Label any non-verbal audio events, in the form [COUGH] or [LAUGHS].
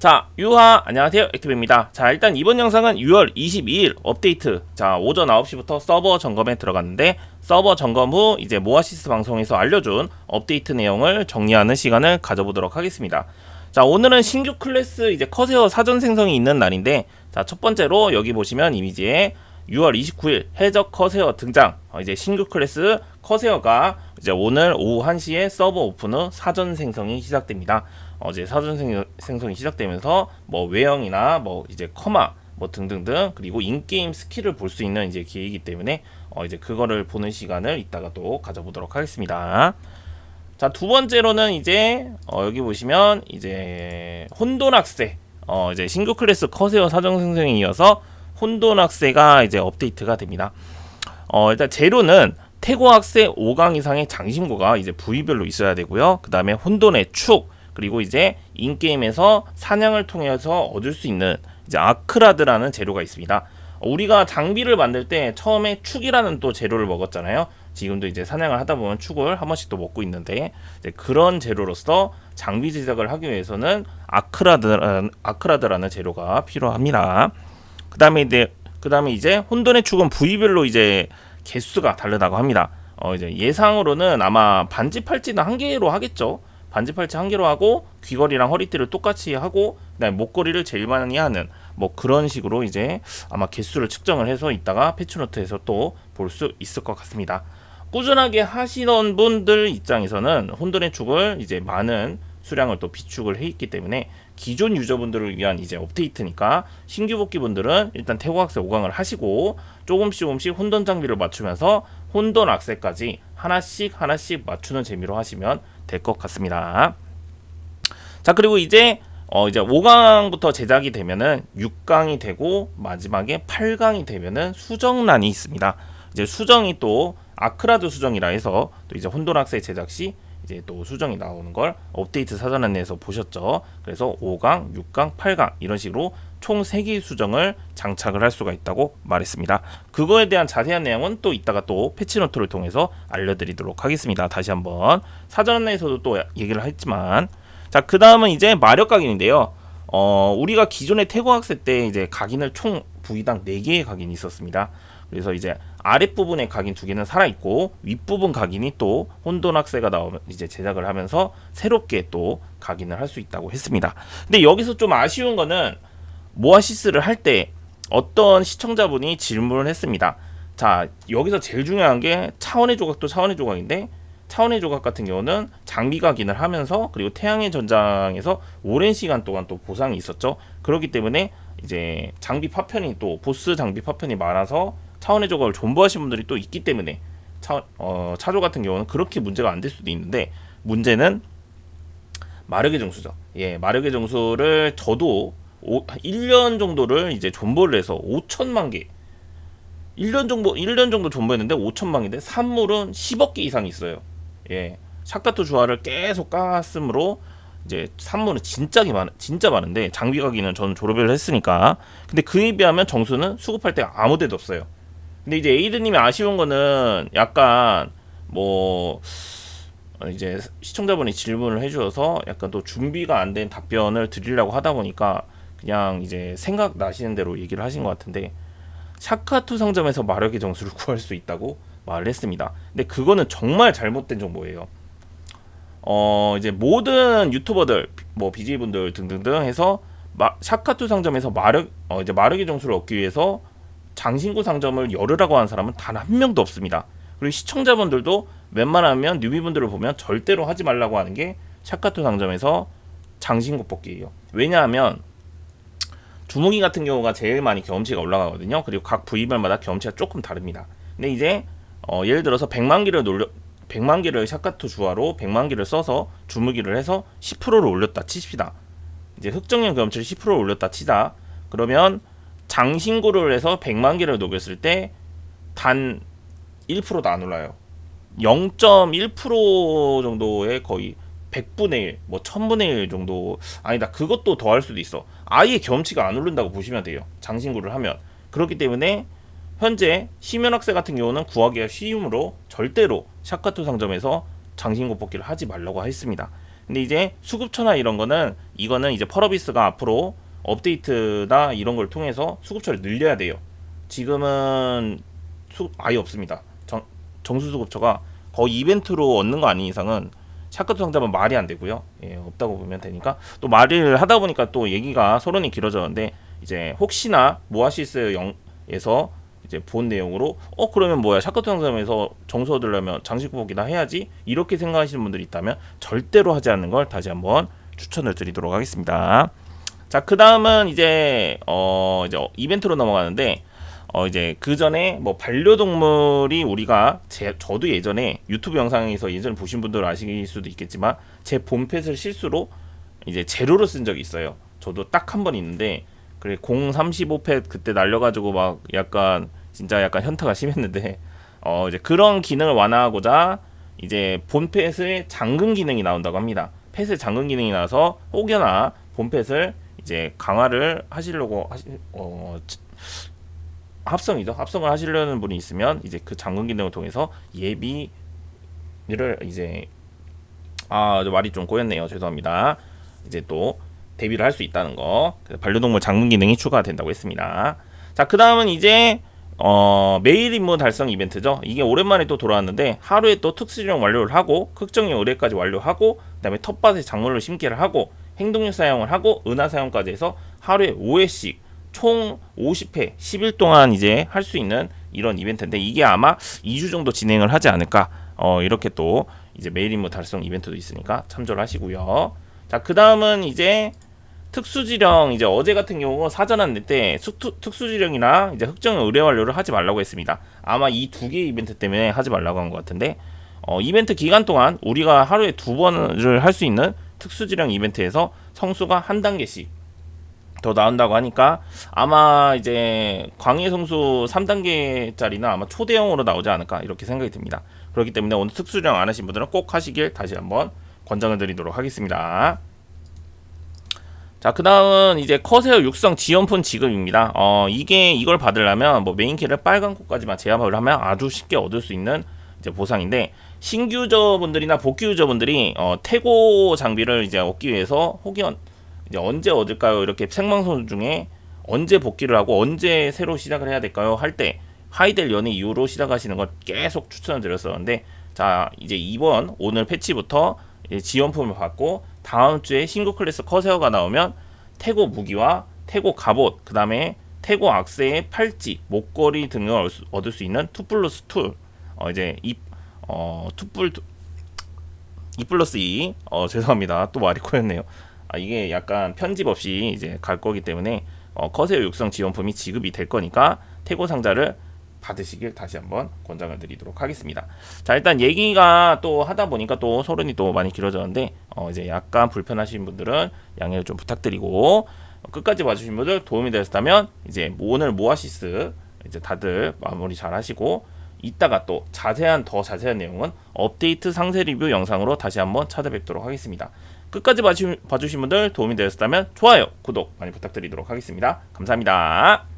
자, 유하 안녕하세요. 액티브입니다. 자, 일단 이번 영상은 6월 22일 업데이트. 자, 오전 9시부터 서버 점검에 들어갔는데 서버 점검 후 이제 모아시스 방송에서 알려준 업데이트 내용을 정리하는 시간을 가져보도록 하겠습니다. 자, 오늘은 신규 클래스 이제 커세어 사전 생성이 있는 날인데 자, 첫 번째로 여기 보시면 이미지에 6월 29일 해적 커세어 등장. 어, 이제 신규 클래스 커세어가 이제 오늘 오후 1시에 서버 오픈 후 사전 생성이 시작됩니다. 어제 사전 생- 생성이 시작되면서 뭐 외형이나 뭐 이제 커마 뭐 등등등 그리고 인게임 스킬을 볼 수 있는 이제 기회이기 때문에 어 이제 그거를 보는 시간을 이따가 또 가져보도록 하겠습니다. 자, 두 번째로는 이제 어 여기 보시면 이제 혼돈 학세 어 이제 신규 클래스 커세어 사전 생성에 이어서 혼돈 학세가 이제 업데이트가 됩니다. 어 일단 재료는 태고 학세 5강 이상의 장신구가 이제 부위별로 있어야 되고요. 그 다음에 혼돈의 축 그리고 이제 인게임에서 사냥을 통해서 얻을 수 있는 이제 아크라드라는 재료가 있습니다. 어, 우리가 장비를 만들 때 처음에 축이라는 또 재료를 먹었잖아요. 지금도 이제 사냥을 하다 보면 축을 한 번씩 또 먹고 있는데 그런 재료로서 장비 제작을 하기 위해서는 아크라드 아크라드라는 재료가 필요합니다. 그 다음에 이제 그 다음에 이제 혼돈의 축은 부위별로 이제 개수가 다르다고 합니다. 어 이제 예상으로는 아마 반지 팔찌는 한 개로 하겠죠. 반지 팔찌 한 개로 하고 귀걸이랑 허리띠를 똑같이 하고 그다음에 목걸이를 제일 많이 하는 뭐 그런 식으로 이제 아마 개수를 측정을 해서 이따가 패치노트에서 또 볼 수 있을 것 같습니다. 꾸준하게 하시던 분들 입장에서는 혼돈의 축을 이제 많은 수량을 또 비축을 해 있기 때문에 기존 유저분들을 위한 이제 업데이트니까 신규 복귀 분들은 일단 태고 학세 5강을 하시고 조금씩 조금씩 혼돈 장비를 맞추면서 혼돈 악세까지 하나씩 하나씩 맞추는 재미로 하시면 될 것 같습니다. 자 그리고 이제 어 이제 5강부터 제작이 되면은 6강이 되고 마지막에 8강이 되면은 수정란이 있습니다. 이제 수정이 또 아크라드 수정이라 해서 또 이제 혼돈학세 제작 시 이제 또 수정이 나오는 걸 업데이트 사전 안내에서 보셨죠. 그래서 5강, 6강, 8강 이런 식으로 총 3개의 수정을 장착을 할 수가 있다고 말했습니다. 그거에 대한 자세한 내용은 또 이따가 또 패치노트를 통해서 알려드리도록 하겠습니다. 다시 한번 사전 안내에서도 또 얘기를 했지만 자, 그 다음은 이제 마력 각인인데요. 어, 우리가 기존의 태고 학세 때 이제 각인을 총 부위당 4개의 각인이 있었습니다. 그래서 이제 아랫부분의 각인 두 개는 살아있고 윗부분 각인이 또 혼돈 학세가 나오면 이제 제작을 하면서 새롭게 또 각인을 할 수 있다고 했습니다. 근데 여기서 좀 아쉬운 거는 모아시스를 할 때 어떤 시청자분이 질문을 했습니다. 자, 여기서 제일 중요한 게 차원의 조각도 차원의 조각인데 차원의 조각 같은 경우는 장비 각인을 하면서 그리고 태양의 전장에서 오랜 시간 동안 또 보상이 있었죠. 그렇기 때문에 이제 장비 파편이 또 보스 장비 파편이 많아서 차원의 조각을 존버하신 분들이 또 있기 때문에 차, 어, 차조 같은 경우는 그렇게 문제가 안 될 수도 있는데 문제는 마력의 정수죠. 예, 마력의 정수를 저도 오, 1년 정도를 이제 존버를 해서 5천만 개 1년 정도 1년 정도 존버했는데 5천만 개인데 산물은 10억 개 이상 있어요. 예. 샤카토 주화를 계속 깠으므로 이제 산물은 진짜 많 진짜 많은데 장비 가기는 저는 졸업을 했으니까 근데 그에 비하면 정수는 수급할 때 아무 데도 없어요. 근데 이제 에이드 님이 아쉬운 거는 약간 뭐 어, 이제 시청자분이 질문을 해주셔서 약간 또 준비가 안 된 답변을 드리려고 하다 보니까 그냥 이제 생각 나시는 대로 얘기를 하신 것 같은데 샤카투 상점에서 마력의 정수를 [LAUGHS] 구할 수 있다고 말을 했습니다. 근데 그거는 정말 잘못된 정보예요. 어 이제 모든 유튜버들 뭐 BJ 분들 등등등 해서 마, 샤카투 상점에서 마력 어 이제 마력의 정수를 얻기 위해서 장신구 상점을 열으라고 한 사람은 단 한 명도 없습니다. 그리고 시청자분들도 웬만하면 뉴비분들을 보면 절대로 하지 말라고 하는 게 샤카투 상점에서 장신구 뽑기예요. 왜냐하면 주무기 같은 경우가 제일 많이 경험치가 올라가거든요. 그리고 각 부위별마다 경험치가 조금 다릅니다. 근데 이제 어, 예를 들어서 100만 개를 놀려 100만 개를 샤카토 주화로 100만 개를 써서 주무기를 해서 10%를 올렸다 치십시다. 이제 흑정형 경험치를 10%를 올렸다 치다. 그러면 장신구를 해서 100만 개를 녹였을 때 단 1%도 안 올라요. 0.1% 정도의 거의 100분의 1, 뭐 1000분의 1 정도 아니다. 그것도 더 할 수도 있어. 아예 경험치가 안 오른다고 보시면 돼요. 장신구를 하면. 그렇기 때문에 현재 심연학생 같은 경우는 구하기가 쉬우므로 절대로 샤카토 상점에서 장신구 뽑기를 하지 말라고 했습니다. 근데 이제 수급처나 이런 거는 이거는 이제 펄어비스가 앞으로 업데이트나 이런 걸 통해서 수급처를 늘려야 돼요. 지금은 수, 아예 없습니다. 정, 정수 수급처가 거의 이벤트로 얻는 거 아닌 이상은 샤크트 상자면 말이 안 되고요. 예, 없다고 보면 되니까 또 말을 하다 보니까 또 얘기가 소론이 길어졌는데 이제 혹시나 모아시스 영에서 이제 본 내용으로 어 그러면 뭐야 샤크트 상점에서 정수 얻으려면 장식복이나 해야지 이렇게 생각하시는 분들이 있다면 절대로 하지 않는 걸 다시 한번 추천을 드리도록 하겠습니다. 자, 그 다음은 이제, 어, 이제 이벤트로 넘어가는데, 어, 이제 그 전에 뭐 반려동물이 우리가 제, 저도 예전에 유튜브 영상에서 예전에 보신 분들 아실 수도 있겠지만, 제 본펫을 실수로 이제 제로로 쓴 적이 있어요. 저도 딱 한 번 있는데, 그래, 035펫 그때 날려가지고 막 약간, 진짜 약간 현타가 심했는데, [LAUGHS] 어, 이제 그런 기능을 완화하고자 이제 본펫의 잠금 기능이 나온다고 합니다. 펫의 잠금 기능이 나서 혹여나 본펫을 이제 강화를 하시려고 하시 어 치- 합성이죠. 합성을 하시려는 분이 있으면 이제 그 잠금 기능을 통해서 예비를 이제 아, 저 말이 좀 꼬였네요. 죄송합니다. 이제 또 대비를 할 수 있다는 거. 반려동물 잠금 기능이 추가된다고 했습니다. 자, 그 다음은 이제 어, 메일 임무 달성 이벤트죠. 이게 오랜만에 또 돌아왔는데 하루에 또 특수령 완료를 하고 흑정의 의뢰까지 완료하고 그다음에 텃밭에 작물을 심기를 하고 행동력 사용을 하고 은하 사용까지 해서 하루에 5회씩 총 50회 10일 동안 이제 할 수 있는 이런 이벤트인데 이게 아마 2주 정도 진행을 하지 않을까 어, 이렇게 또 이제 메일 임무 달성 이벤트도 있으니까 참조를 하시고요. 자, 그 다음은 이제 특수지령 이제 어제 같은 경우 사전 안내 때 특수, 특수지령이나 이제 흑정 의뢰 완료를 하지 말라고 했습니다. 아마 이 두개 이벤트 때문에 하지 말라고 한 것 같은데 어, 이벤트 기간 동안 우리가 하루에 두 번을 할 수 있는 특수지령 이벤트에서 성수가 한 단계씩 더 나온다고 하니까 아마 이제 광해 성수 3단계짜리는 아마 초대형으로 나오지 않을까 이렇게 생각이 듭니다. 그렇기 때문에 오늘 특수지령 안 하신 분들은 꼭 하시길 다시 한번 권장을 드리도록 하겠습니다. 자, 그 다음은 이제 커세어 육성 지원폰 지급입니다. 어, 이게 이걸 받으려면 뭐 메인키를 빨간 코까지만 제압을 하면 아주 쉽게 얻을 수 있는 이제 보상인데 신규 유저분들이나 복귀 유저분들이 어, 태고 장비를 이제 얻기 위해서 혹연 이제 언제 얻을까요? 이렇게 생방송 중에 언제 복귀를 하고 언제 새로 시작을 해야 될까요? 할 때 하이델 연애 이후로 시작하시는 걸 계속 추천을 드렸었는데 자 이제 이번 오늘 패치부터 지원품을 받고 다음 주에 신규 클래스 커세어가 나오면 태고 무기와 태고 갑옷 그 다음에 태고 악세의 팔찌 목걸이 등을 얻을 수- 있는 투 플러스 툴 어, 이제 이어 투플 이 플러스 2 어, 죄송합니다 또 말이 꼬였네요 아, 이게 약간 편집 없이 이제 갈 거기 때문에 어, 커세어 육성 지원품이 지급이 될 거니까 태고 상자를 받으시길 다시 한번 권장을 드리도록 하겠습니다. 자 일단 얘기가 또 하다 보니까 또 소론이 또 많이 길어졌는데 어, 이제 약간 불편하신 분들은 양해를 좀 부탁드리고 어, 끝까지 봐주신 분들 도움이 되셨다면 이제 오늘 모아시스 이제 다들 마무리 잘 하시고 이따가 또 자세한 더 자세한 내용은 업데이트 상세 리뷰 영상으로 다시 한번 찾아뵙도록 하겠습니다. 끝까지 봐주, 봐주신 분들 도움이 되셨다면 좋아요, 구독 많이 부탁드리도록 하겠습니다. 감사합니다.